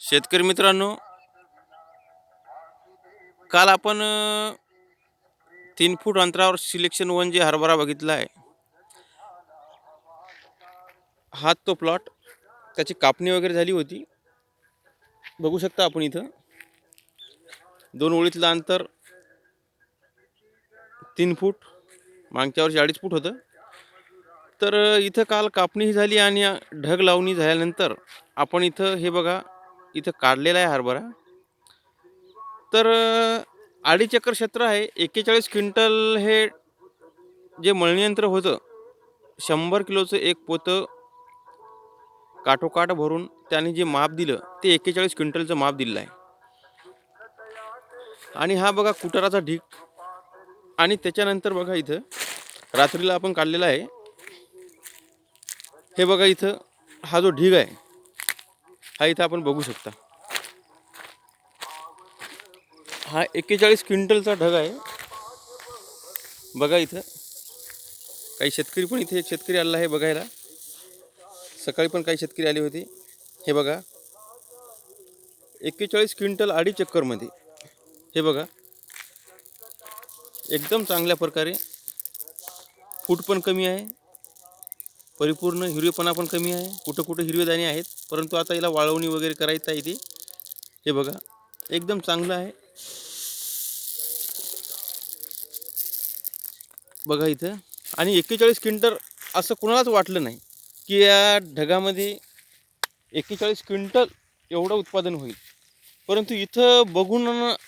शेतकरी मित्रांनो काल आपण तीन फूट अंतरावर सिलेक्शन वन जे हरभरा बघितला आहे हा तो प्लॉट त्याची कापणी वगैरे झाली होती. बघू शकता आपण इथं दोन ओळीतलं अंतर तीन फूट मागच्या वर्षी अडीच फूट होतं. तर इथं काल कापणी झाली आणि ढग लावणी झाल्यानंतर आपण इथं हे बघा इथं काढलेला आहे हरभरा. तर अडीच एकर क्षेत्र आहे. एक्केचाळीस क्विंटल हे जे मळणीयंत्र होतं शंभर किलोचं एक पोतं काठोकाठ भरून त्याने जे माप दिलं ते एक्केचाळीस क्विंटलचं माप दिलं आहे. आणि हा बघा कुटाराचा ढीक आणि त्याच्यानंतर बघा इथं रात्रीला आपण काढलेला आहे. हे बघा इथं हा जो ढीग आहे हा इथं आपण बघू शकता. हा एक्केचाळीस क्विंटलचा ढग आहे. बघा इथं. काही शेतकरी पण इथे एक शेतकरी आलेला आहे बघायला. सकाळी पण काही शेतकरी आले होते. हे बघा. एक्केचाळीस क्विंटल अडीच चक्करमध्ये हे बघा. एकदम चांगल्या प्रकारे फूट पण कमी आहे. परिपूर्ण हिरवेपणा पण कमी आहे. कुठं कुठं हिरवे दाणे आहेत. परंतु आता याला वाळवणी वगैरे करायचं आहे ते हे बघा. एकदम चांगलं आहे. बघा इथं. आणि एक्केचाळीस क्विंटल असं कुणालाच वाटलं नाही की या ढगामध्ये एक्केचाळीस क्विंटल एवढं उत्पादन होईल. परंतु इथं बघून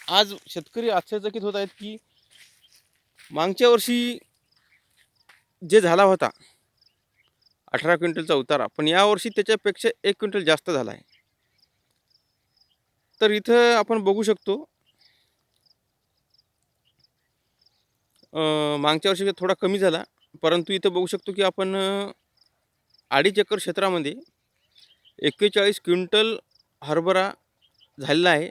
आज शेतकरी आश्चर्यचकित होत आहेत की मागच्या वर्षी जे झाला होता अठरा क्विंटलचा उतारा पण यावर्षी त्याच्यापेक्षा एक क्विंटल जास्त झाला आहे. तर इथं आपण बघू शकतो मागच्या वर्षी थोडा कमी झाला परंतु इथं बघू शकतो की आपण अडीच एकर क्षेत्रामध्ये एक्केचाळीस क्विंटल हरभरा झालेला आहे.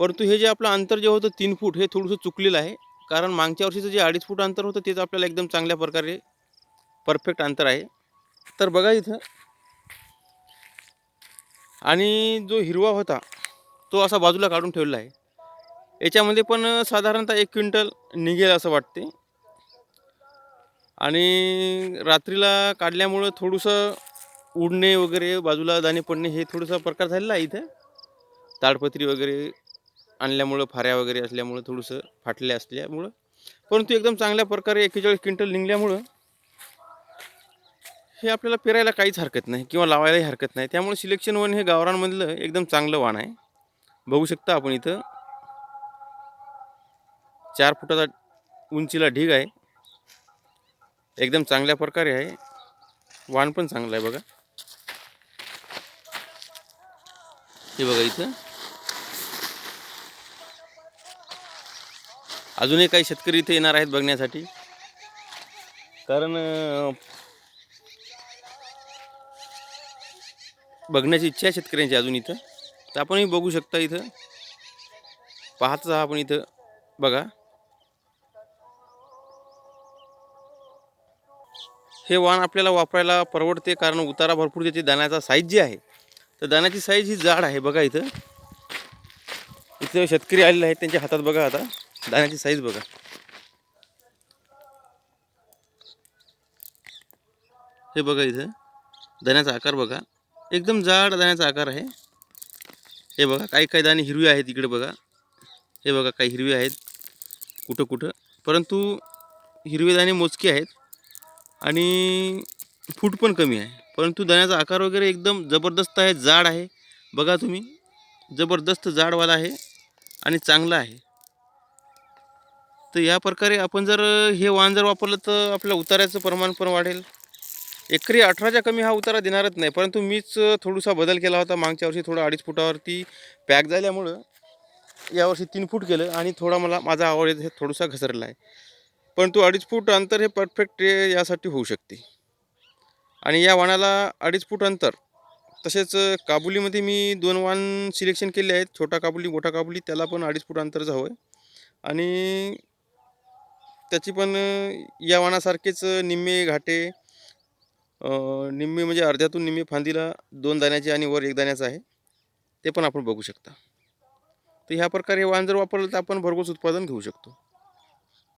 परंतु हे जे आपलं अंतर जे होतं तीन फूट हे थोडंसं चुकलेलं आहे. कारण मागच्या वर्षीचं जे अडीच फूट अंतर होतं तेच आपल्याला एकदम चांगल्या प्रकारे परफेक्ट अंतर आहे. तर बघा इथं. आणि जो हिरवा होता तो असा बाजूला काढून ठेवलेला आहे. याच्यामध्ये पण साधारणतः एक क्विंटल निघेल असं वाटते. आणि रात्रीला काढल्यामुळं थोडंसं उडणे वगैरे बाजूला दाणे पडणे हे थोडंसं प्रकार झालेला आहे इथं. ताडपत्री वगैरे आणल्यामुळं फाऱ्या वगैरे असल्यामुळं थोडंसं फाटल्या असल्यामुळं. परंतु एकदम चांगल्या प्रकारे एक्केचाळीस क्विंटल निघल्यामुळं हे आपल्याला पेरायला काहीच हरकत नाही किंवा लावायलाही हरकत नाही. त्यामुळे सिलेक्शन वन हे गावरांमधलं एकदम चांगलं वाण आहे. बघू शकता आपण इथं. चार फुटाचा उंचीला ढीग आहे. एकदम चांगल्या प्रकारे आहे. वाण पण चांगलं आहे बघा. हे बघा इथं. अजूनही काही शेतकरी इथे येणार आहेत बघण्यासाठी. कारण बघण्याची इच्छा आहे शेतकऱ्यांची अजून इथं. तर आपणही बघू शकता इथं. पाहतच आहात आपण इथं. बघा. हे वाण आपल्याला वापरायला परवडते कारण उतारा भरपूर त्याची दाण्याचा साईज जी आहे. तर दाण्याची साईज ही जाड आहे. बघा इथं. इथं शेतकरी आलेले आहेत त्यांच्या हातात बघा आता. दाण्याची साईज बघा. हे बघा इथं. दाण्याचा आकार बघा. एकदम जाड दाण्याचा आकार आहे. हे बघा काही काही दाणे हिरवी आहेत इकडे बघा. हे बघा काही हिरवी आहेत. कुठं कुठं. परंतु हिरवे दाणे मोजके आहेत आणि फूट पण कमी आहे. परंतु दाण्याचा आकार वगैरे एकदम जबरदस्त आहे जाड आहे. बघा तुम्ही जबरदस्त जाडवाला आहे आणि चांगला आहे. तर या प्रकारे आपण जर हे वाण जर वापरलं तर आपल्या उतार्याचं प्रमाण पण वाढेल. एकरी अठराच्या कमी हा उतारा देणारच नाही परंतु मीच थोडासा बदल केला होता मागच्या वर्षी थोडं अडीच फुटावरती पॅक झाल्यामुळं यावर्षी तीन फूट केलं आणि थोडा मला माझा आवड हे थोडासा घसरला आहे. परंतु अडीच फूट अंतर हे परफेक्ट यासाठी होऊ शकते. आणि या वाणाला अडीच फूट अंतर तसेच काबुलीमध्ये मी दोन वाण सिलेक्शन केले आहेत छोटा काबुली मोठा काबुली त्याला पण अडीच फूट अंतर हवं आहे. आणि त्याची पण या वाणासारखेच निम्मे घाटे निम्मे म्हणजे अर्ध्यातून निम्मे फांदीला दोन दाण्याचे आणि वर एक दाण्याचं आहे. ते पण आपण बघू शकता. तर ह्या प्रकारे वाण जर वापरलं तर आपण भरघोस उत्पादन घेऊ शकतो.